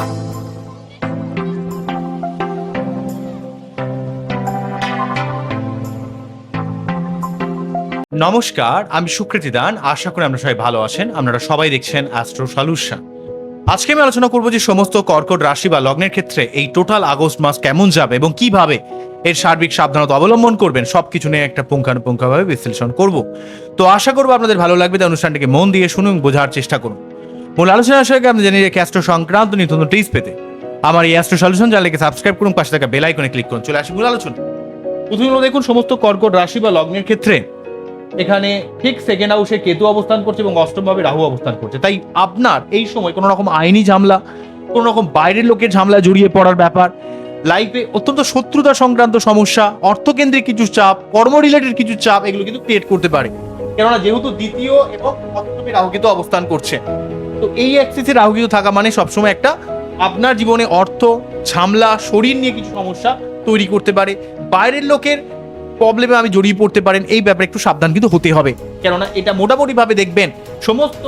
নমস্কার, আমি সুকৃতি দান। আশা করি আমরা সবাই ভালো আছেন। আপনারা সবাই দেখছেন অ্যাস্ট্রো সলিউশন আজকে আমি আলোচনা করব যে সমস্ত কর্কট রাশি বা লগ্নের ক্ষেত্রে এই টোটাল আগস্ট মাস কেমন যাবে এবং কীভাবে এর সার্বিক সাবধানতা অবলম্বন করবেন, সবকিছু নিয়ে একটা পুঙ্খানুপুঙ্খভাবে বিশ্লেষণ করব। তো আশা করব আপনাদের ভালো লাগবে। তাই অনুষ্ঠানটিকে মন দিয়ে শুনুন, বোঝার চেষ্টা করুন। মূল আলোচনা সঙ্গে আপনি জেনে রেখে অ্যাস্ট্রো সংক্রান্ত নিত্য টিপস পেতে। আমার এই অ্যাস্ট্রো সলিউশন চ্যানেলকে সাবস্ক্রাইব করুন, পাশে থাকা বেল আইকনে ক্লিক করুন। চলে আসি মূল আলোচনা প্রথমে দেখুন, সমস্ত কর্কট রাশি বা লগ্নের ক্ষেত্রে এখানে ঠিক সেকেন্ড হাউসে কেতু অবস্থান করছে এবং অষ্টমভাবে রাহু অবস্থান করছে। তাই আপনার এই সময় কোনো রকম আইনি ঝামেলা, কোনো রকম বাইরের লোকের ঝামেলা জড়িয়ে পড়ার ব্যাপার লাইফে অত্যন্ত শত্রুতা সংক্রান্ত সমস্যা, অর্থকেন্দ্রিক কিছু চাপ, কর্ম রিলেটেড কিছু চাপ, এগুলো কিন্তু ক্রিয়েট করতে পারে। কেননা যেহেতু দ্বিতীয় এবং অষ্টমী রাহু কিন্তু অবস্থান করছে। তো এই অ্যাক্সিসে রাহু কিন্তু থাকা মানে সবসময় একটা আপনার জীবনে অর্থ, ঝামলা, শরীর নিয়ে কিছু সমস্যা তৈরি করতে পারে। বাইরের লোকের প্রবলেমে আমি জড়িয়ে পড়তে পারেন, এই ব্যাপারে একটু সাবধান কিন্তু হতে হবে। কেননা এটা মোটামুটিভাবে দেখবেন, সমস্ত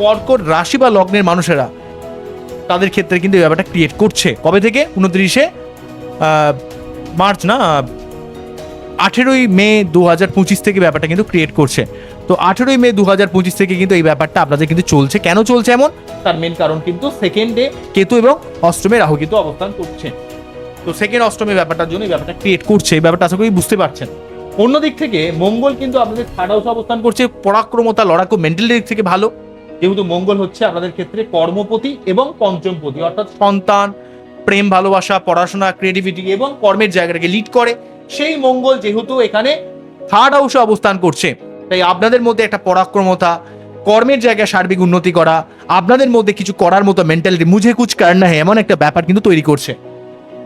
কর্কট রাশি বা লগ্নের মানুষেরা তাদের ক্ষেত্রে কিন্তু এই ব্যাপারটা ক্রিয়েট করছে। কবে থেকে? উনত্রিশে মার্চ না? আঠেরোই মে দু হাজার পঁচিশ থেকে ব্যাপারটা কিন্তু ক্রিয়েট করছে। তো আঠেরোই মে দু হাজার পঁচিশ থেকে কিন্তু এই ব্যাপারটা আপনাদের কিন্তু চলছে। কেন চলছে এমন? তার মেন কারণ কিন্তু সেকেন্ডে কেতু এবং অষ্টমে রাহু কিন্তু অবস্থান করছে। তো সেকেন্ড অষ্টমী ব্যাপারটার জন্য এই ব্যাপারটা ক্রিয়েট করছে। এই ব্যাপারটা আশা করি বুঝতে পারছেন। অন্যদিক থেকে মঙ্গল কিন্তু আপনাদের থার্ড হাউসে অবস্থান করছে। পরাক্রমতা লড়াকু মেন্টাল দিক থেকে ভালো। যেহেতু মঙ্গল হচ্ছে আপনাদের ক্ষেত্রে কর্মপতি এবং পঞ্চমপতি অর্থাৎ সন্তান প্রেম ভালোবাসা পড়াশোনা ক্রিয়েটিভিটি এবং কর্মের জায়গাটাকে লিড করে। সেই মঙ্গল যেহেতু এখানে থার্ড হাউসে অবস্থান করছে। তাই আপনাদের মধ্যে একটা পরাক্রমতা, কর্মের জায়গায় সার্বিক উন্নতি করা, আপনাদের মধ্যে কিছু করার মতো মেন্টালিটি মুঝে কুচ কারনা হয় এমন একটা ব্যাপার কিন্তু তৈরি করছে।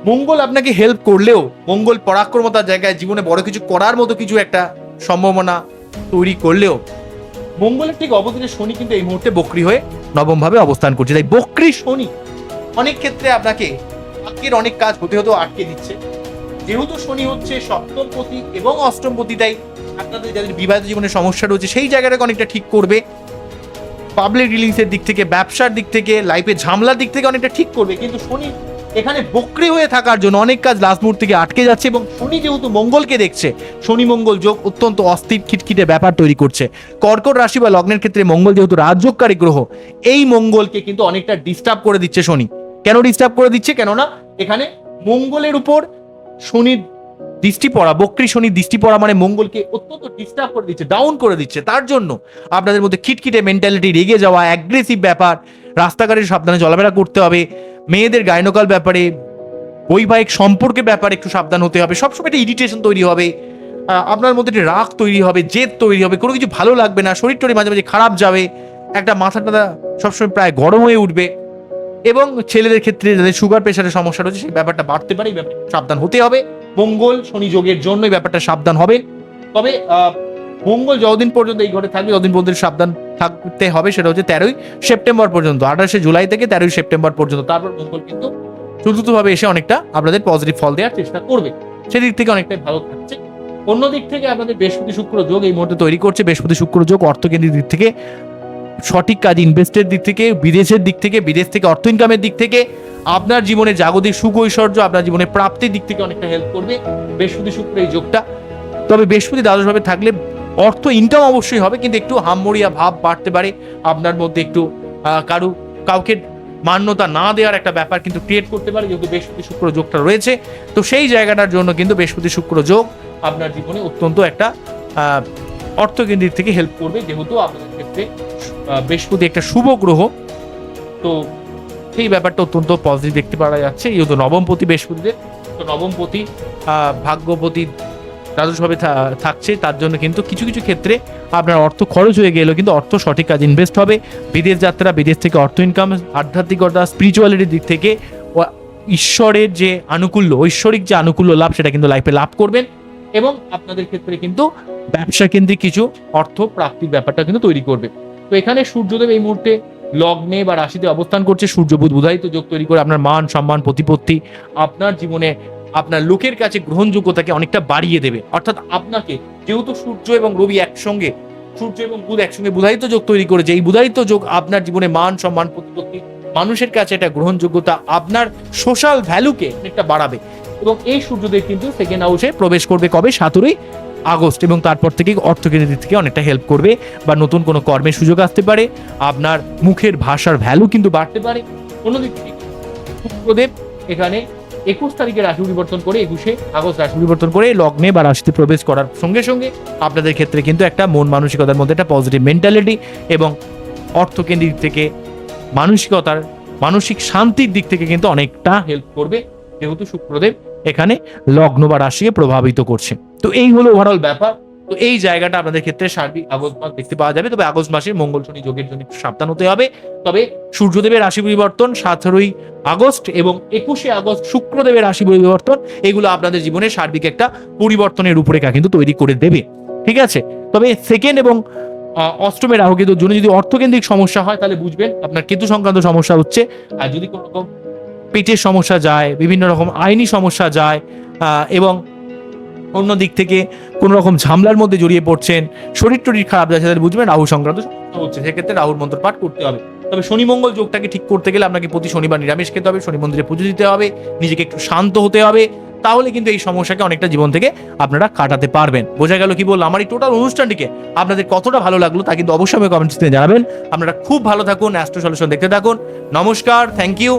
মঙ্গল আপনাকে হেল্প করলেও, মঙ্গল পরাক্রমতার জায়গায় জীবনে বড় কিছু করার মতো কিছু একটা সম্ভাবনা তৈরি করলেও, মঙ্গলের ঠিক অবদিনে শনি কিন্তু এই মুহূর্তে বক্রি হয়ে নবমভাবে অবস্থান করছে। তাই বক্রি শনি অনেক ক্ষেত্রে আপনাকে আজকের অনেক কাজ হতে হতেও আটকে দিচ্ছে। যেহেতু শনি হচ্ছে সপ্তম পতি এবং অষ্টম পতিটাই আপনাদের যাদের বিবাহিত জীবনে সমস্যা রয়েছে, সেই জায়গাটাকে অনেকটা ঠিক করবে। পাবলিক রিলিংসের দিক থেকে, ব্যবসার দিক থেকে লাইফে ঝামলার দিক থেকে অনেকটা ঠিক করবে। কিন্তু শনি এখানে বক্রি হয়ে থাকার জন্য অনেক কাজ লাস্ট মুহূর্ত থেকে আটকে যাচ্ছে এবং শনি যেহেতু মঙ্গলকে দেখছে, শনি মঙ্গল যোগ অত্যন্ত অস্থির, খিটখিটে ব্যাপার তৈরি করছে। কর্কট রাশি বা লগ্নের ক্ষেত্রে মঙ্গল যেহেতু রাজযোগকারী গ্রহ, এই মঙ্গলকে কিন্তু অনেকটা ডিস্টার্ব করে দিচ্ছে শনি। কেন ডিস্টার্ব করে দিচ্ছে? কেননা এখানে মঙ্গলের উপর শনির দৃষ্টি পড়া, বক্রি শনির দৃষ্টি পড়া মানে মঙ্গলকে অত্যন্ত ডিস্টার্ব করে দিচ্ছে ডাউন করে দিচ্ছে। তার জন্য আপনাদের মধ্যে খিটখিটে মেন্টালিটি রেগে যাওয়া অ্যাগ্রেসিভ ব্যাপার রাস্তাঘাটে সাবধানে চলাফেরা করতে হবে, মেয়েদের গাইনোকাল ব্যাপারে, বৈবাহিক সম্পর্কের ব্যাপারে একটু সাবধান হতে হবে, সবসময় একটা ইরিটেশন তৈরি হবে আপনার মধ্যে একটা রাগ তৈরি হবে, জেদ তৈরি হবে, কোনো কিছু ভালো লাগবে না, শরীর টরি মাঝে মাঝে খারাপ যাবে, একটা মাথা টাথা সবসময় প্রায় গরম হয়ে উঠবে এবং ছেলেদের ক্ষেত্রে যাদের সুগার প্রেশারের সমস্যা রয়েছে, সেই ব্যাপারটা বাড়তে পারে সাবধান হতে হবে। মঙ্গল শনি যোগের জন্য ব্যাপারটা সাবধান হবে। তবে মঙ্গল যতদিন পর্যন্ত এই ঘরে থাকবে, ততদিন পর্যন্ত সাবধান থাকতে হবে, সেটা হচ্ছে তেরোই সেপ্টেম্বর পর্যন্ত। আঠাশে জুলাই থেকে তেরোই সেপ্টেম্বর পর্যন্ত। তারপর মঙ্গল কিন্তু চতুর্থভাবে এসে অনেকটা আপনাদের পজিটিভ ফল দেওয়ার চেষ্টা করবে। সেদিক থেকে অনেকটাই ভালো থাকছে। অন্য দিক থেকে আপনাদের বৃহস্পতি শুক্র যোগ এই মুহূর্তে তৈরি করছে। বৃহস্পতি শুক্র যোগ অর্থকেন্দ্রিক দিক থেকে সঠিক কাজ ইনভেস্টের দিক থেকে, বিদেশের দিক থেকে, বিদেশ থেকে অর্থ ইনকামের দিক থেকে আপনার জীবনে জাগতিক সুখ ঐশ্বর্য আপনার জীবনে প্রাপ্তির দিক থেকে অনেকটা হেল্প করবে। বৃহস্পতি শুক্র এই যোগটা। তবে বৃহস্পতি দ্বাদশভাবে থাকলে অর্থ ইনকাম অবশ্যই হবে, কিন্তু একটু হামমরিয়া ভাব বাড়তে পারে। আপনার মধ্যে একটু কারু, কাউকে মান্যতা না দেওয়ার একটা ব্যাপার কিন্তু ক্রিয়েট করতে পারে, যেহেতু বৃহস্পতি শুক্র যোগটা রয়েছে। তো সেই জায়গাটার জন্য কিন্তু বৃহস্পতি শুক্র যোগ আপনার জীবনে অত্যন্ত একটা অর্থকেন্দ্রিক থেকে হেল্প করবে, যেহেতু আপনাদের ক্ষেত্রে বৃহস্পতি একটা শুভ গ্রহ। তো সেই ব্যাপারটা অত্যন্ত পজিটিভ দেখতে পাওয়া যাচ্ছে। এই যেহেতু নবমপতি বৃহস্পতিদের তো নবমপতি ভাগ্যপতি থা- থাকছে। তার জন্য কিন্তু কিছু কিছু ক্ষেত্রে আপনার অর্থ খরচ হয়ে গেলেও কিন্তু অর্থ সঠিক কাজ ইনভেস্ট হবে। বিদেশ যাত্রা, বিদেশ থেকে অর্থ ইনকাম আধ্যাত্মিকতা স্পিরিচুয়ালিটির দিক থেকে ঈশ্বরের যে আনুকূল্য, ঐশ্বরিক যে আনুকূল্য লাভ, সেটা কিন্তু লাইফে লাভ করবেন। এবং আপনাদের ক্ষেত্রে কিন্তু ব্যবসা কেন্দ্রিক কিছু অর্থ প্রাপ্তির ব্যাপারটা কিন্তু তৈরি করবে। তো এখানে সূর্যদেব এই মুহূর্তে লগ্নে বা রাশিতে অবস্থান করছে সূর্য, বুধ বুধায়িত যোগ তৈরি করে আপনার মান, সম্মান, প্রতিপত্তি, আপনার জীবনে আপনার লোকের কাছে গ্রহণযোগ্যতাকে অনেকটা বাড়িয়ে দেবে। অর্থাৎ আপনাকে, যেহেতু সূর্য এবং রবি একসঙ্গে, সূর্য এবং বুধ একসঙ্গে বুধায়িত যোগ তৈরি করেছে, এই বুধায়িত যোগ আপনার জীবনে মান, সম্মান, প্রতিপত্তি, মানুষের কাছে একটা গ্রহণযোগ্যতা আপনার সোশ্যাল ভ্যালুকে অনেকটা বাড়াবে। এবং এই সূর্যদেব কিন্তু সেকেন্ড হাউসে প্রবেশ করবে কবে? সতেরোই আগস্ট এবং তারপর থেকে অর্থকেন্দ্রের দিক থেকে অনেকটা হেল্প করবে বা নতুন কোনো কর্মের সুযোগ আসতে পারে। আপনার মুখের ভাষার ভ্যালু কিন্তু বাড়তে পারে। অন্যদিক থেকে শুক্রদেব এখানে একুশ তারিখে রাশি পরিবর্তন করে একুশে আগস্ট রাশি পরিবর্তন করে লগ্নে বা রাশিতে প্রবেশ করার সঙ্গে সঙ্গে আপনাদের ক্ষেত্রে কিন্তু একটা মন মানসিকতার মধ্যে একটা পজিটিভ মেন্টালিটি এবং অর্থকেন্দ্রিক থেকে মানসিকতার, মানসিক শান্তির দিক থেকে কিন্তু অনেকটা হেল্প করবে। যেহেতু শুক্রদেব এখানে লগ্ন বা রাশিকে প্রভাবিত করছে। তো এই হলো ওভারঅল ব্যাপার। তো এই জায়গাটা আপনাদের ক্ষেত্রে সার্বিক আগস্ট মাস দেখতে পাওয়া যাবে। তবে আগস্ট মাসে মঙ্গল শনি যোগের জন্য একটু সাবধান হতে হবে। তবে সূর্যদেবের রাশি পরিবর্তন সতেরোই আগস্ট এবং একুশে আগস্ট শুক্রদেবের রাশি পরিবর্তন, এগুলো আপনাদের জীবনে সার্বিক একটা পরিবর্তনের রূপরেখা কিন্তু তৈরি করে দেবে। ঠিক আছে? তবে সেকেন্ড এবং অষ্টমের রাহু কেতুর জন্য যদি অর্থকেন্দ্রিক সমস্যা হয়, তাহলে বুঝবেন আপনার কেতু সংক্রান্ত সমস্যা হচ্ছে। আর যদি কোনো রকম পেটের সমস্যা যায়, বিভিন্ন রকম আইনি সমস্যা যায় এবং অন্য দিক থেকে কোনো রকম ঝামলার মধ্যে জড়িয়ে পড়ছেন, শরীর টরীর খারাপ যাচ্ছে তাহলে বুঝবেন রাহু সংক্রান্ত হচ্ছে। সেক্ষেত্রে রাহুর মন্ত্র পাঠ করতে হবে। তবে শনি মঙ্গল যোগটাকে ঠিক করতে গেলে আপনাকে প্রতি শনিবার নিরামিষ খেতে হবে, শনি মন্দিরে পুজো দিতে হবে, নিজেকে একটু শান্ত হতে হবে, তাহলে কিন্তু এই সমস্যাকে অনেকটা জীবন থেকে আপনারা কাটাতে পারবেন। বোঝা গেল কি বললাম? আমার এই টোটাল অনুষ্ঠানটিকে আপনাদের কতটা ভালো লাগল তা কিন্তু অবশ্যই কমেন্টসে জানাবেন। আপনারা খুব ভালো থাকুন অ্যাস্ট্রো সলিউশন দেখতে থাকুন। নমস্কার থ্যাংক ইউ